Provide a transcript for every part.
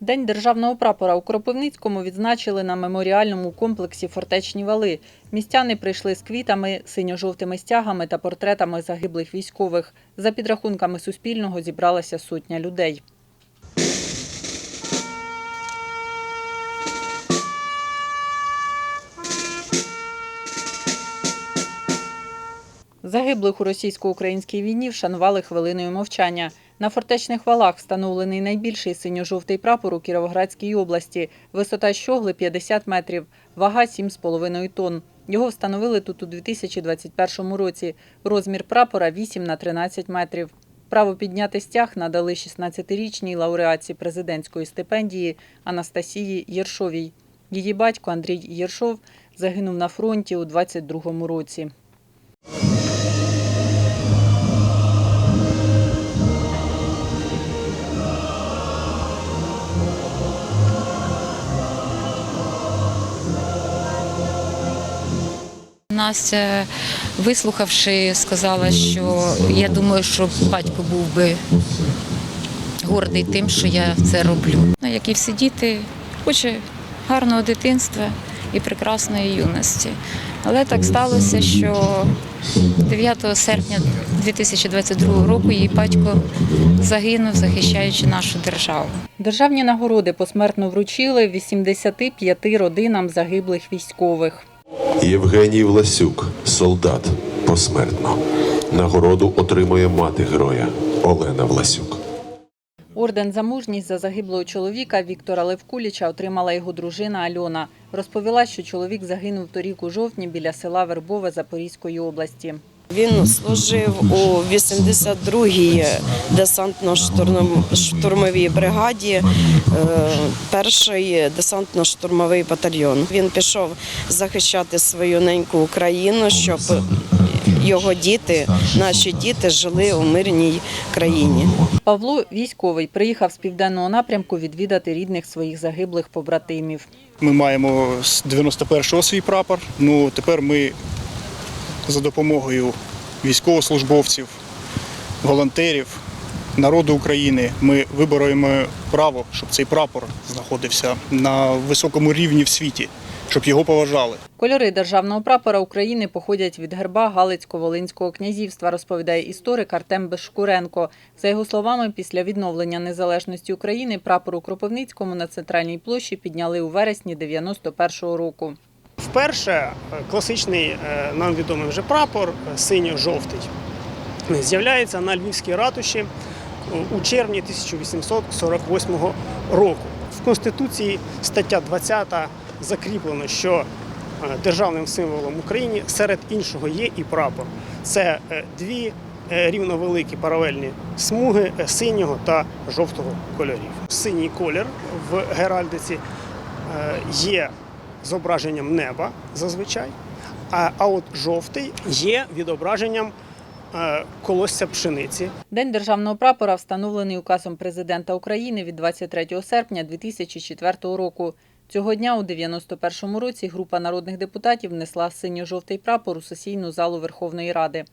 День державного прапора у Кропивницькому відзначили на меморіальному комплексі Фортечні вали. Містяни прийшли з квітами, синьо-жовтими стягами та портретами загиблих військових. За підрахунками Суспільного зібралася сотня людей. Загиблих у російсько-українській війні вшанували хвилиною мовчання. На фортечних валах встановлений найбільший синьо-жовтий прапор у Кіровоградській області. Висота щогли 50 метрів, вага 7,5 тонн. Його встановили тут у 2021 році. Розмір прапора 8 на 13 метрів. Право підняти стяг надали 16-річній лауреатці президентської стипендії Анастасії Єршовій. Її батько Андрій Єршов загинув на фронті у 22 році. Настя, вислухавши, сказала, що я думаю, що батько був би гордий тим, що я це роблю. Ну, Як і всі діти, хоче гарного дитинства і прекрасної юності. Але так сталося, що 9 серпня 2022 року її батько загинув, захищаючи нашу державу. Державні нагороди посмертно вручили 85 родинам загиблих військових. Євгеній Власюк, солдат, посмертно. Нагороду отримує мати героя Олена Власюк. Орден за мужність за загиблого чоловіка Віктора Левкуліча отримала його дружина Альона. Розповіла, що чоловік загинув торік у жовтні біля села Вербове Запорізької області. Він служив у 82-й десантно-штурмовій бригаді, е, перший десантно-штурмовий батальйон. Він пішов захищати свою неньку Україну, щоб його діти, наші діти, жили у мирній країні. Павло військовий приїхав з південного напрямку відвідати рідних своїх загиблих побратимів. Ми маємо з 91-го свій прапор. Ну тепер ми за допомогою військовослужбовців, волонтерів, народу України ми вибороємо право, щоб цей прапор знаходився на високому рівні в світі, щоб його поважали. Кольори державного прапора України походять від герба Галицько-Волинського князівства, розповідає історик Артем Бешкуренко. За його словами, після відновлення незалежності України прапор у Кропивницькому на центральній площі підняли у вересні 91-го року. Вперше е, класичний е, нам відомий вже прапор е, синьо-жовтий з'являється на Львівській ратуші у червні 1848 року. В Конституції стаття 20 закріплено, що державним символом України серед іншого є і прапор. Це дві рівновеликі паралельні смуги синього та жовтого кольорів. Синій колір в геральдиці є зображенням неба зазвичай, а, а от жовтий є відображенням е, колосся пшениці. День державного прапора встановлений указом президента України від 23 серпня 2004 року. Цього дня у 91-му році група народних депутатів внесла синьо-жовтий прапор у сесійну залу Верховної Ради.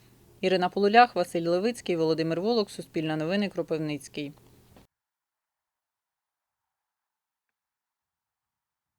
Ірина Полулях, Василь Левицький, Володимир Волок, Суспільне новини, Кропивницький.